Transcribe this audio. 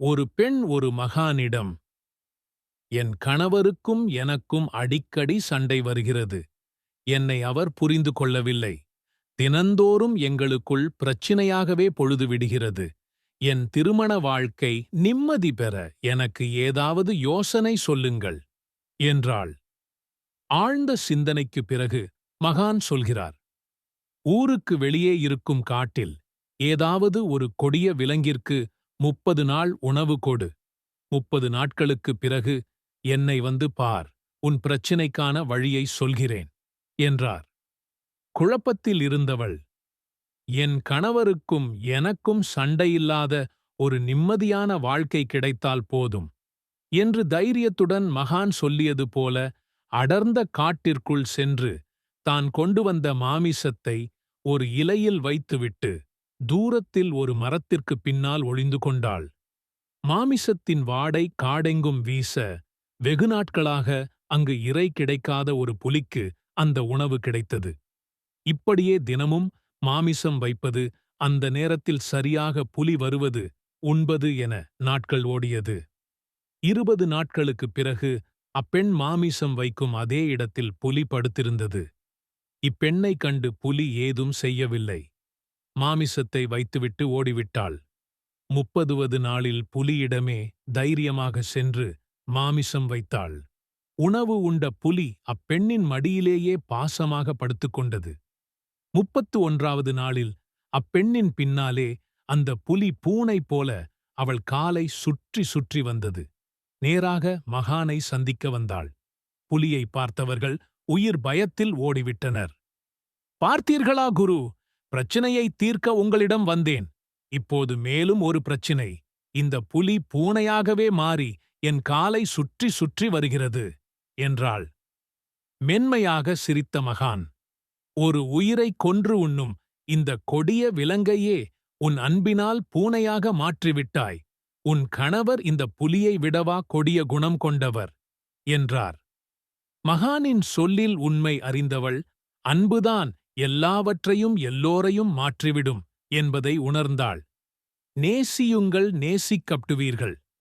ஒரு பெண் ஒரு மகானிடம் என் கணவருக்கும் எனக்கும் அடிக்கடி சண்டை வருகிறது. என்னை அவர் புரிந்து கொள்ளவில்லை. தினந்தோறும் எங்களுக்குள் பிரச்சினையாகவே பொழுது விடுகிறது. என் திருமண வாழ்க்கை நிம்மதி பெற எனக்கு ஏதாவது யோசனை சொல்லுங்கள் என்றாள். ஆழ்ந்த சிந்தனைக்குப் பிறகு மகான் சொல்கிறார் ஊருக்கு வெளியே இருக்கும் காட்டில் ஏதாவது ஒரு கொடிய விலங்கிற்கு முப்பது நாள் உணவு கொடு. முப்பது நாட்களுக்குப் பிறகு என்னை வந்து பார். உன் பிரச்சினைக்கான வழியை சொல்கிறேன் என்றார். குழப்பத்தில் இருந்தவள் என் கணவருக்கும் எனக்கும் சண்டையில்லாத ஒரு நிம்மதியான வாழ்க்கை கிடைத்தால் போதும் என்று தைரியத்துடன் மகான் சொல்லியது போல அடர்ந்த காட்டிற்குள் சென்று தான் கொண்டு வந்த மாமிசத்தை ஒரு இலையில் வைத்துவிட்டு தூரத்தில் ஒரு மரத்திற்குப் பின்னால் ஒளிந்து கொண்டாள். மாமிசத்தின் வாடை காடெங்கும் வீச வெகு நாட்களாக அங்கு இறை கிடைக்காத ஒரு புலிக்கு அந்த உணவு கிடைத்தது. இப்படியே தினமும் மாமிசம் வைப்பது அந்த நேரத்தில் சரியாக புலி வருவது உண்பது என நாட்கள் ஓடியது. இருபது நாட்களுக்குப் பிறகு அப்பெண் மாமிசம் வைக்கும் அதே இடத்தில் புலி படுத்திருந்தது. இப்பெண்ணை கண்டு புலி ஏதும் செய்யவில்லை. மாமிசத்தை வைத்துவிட்டு ஓடிவிட்டாள். முப்பதுவது நாளில் புலியிடமே தைரியமாக சென்று மாமிசம் வைத்தாள். உணவு உண்ட புலி அப்பெண்ணின் மடியிலேயே பாசமாக படுத்துக்கொண்டது முப்பத்து ஒன்றாவது நாளில் அப்பெண்ணின் பின்னாலே அந்த புலி பூனை போல அவள் காலை சுற்றி சுற்றி வந்தது. நேராக மகானை சந்திக்க வந்தாள். புலியை பார்த்தவர்கள் உயிர் பயத்தில் ஓடிவிட்டனர். பார்த்தீர்களா குரு? பிரச்சினையை தீர்க்க உங்களிடம் வந்தேன். இப்போது மேலும் ஒரு பிரச்சினை. இந்த புலி பூனையாகவே மாறி என் காலை சுற்றி சுற்றி வருகிறது என்றாள். மென்மையாக சிரித்த மகான். ஒரு உயிரைக் கொன்று உண்ணும் இந்த கொடிய விலங்கையே உன் அன்பினால் பூனையாக மாற்றிவிட்டாய். உன் கணவர் இந்த புலியை விடவா கொடிய குணம் கொண்டவர் என்றார். மகானின் சொல்லில் உண்மை அறிந்தவள் அன்புதான் எல்லாவற்றையும் எல்லோரையும் மாற்றிவிடும் என்பதை உணர்ந்தாள். நேசியுங்கள் நேசிக்கப்டுவீர்கள்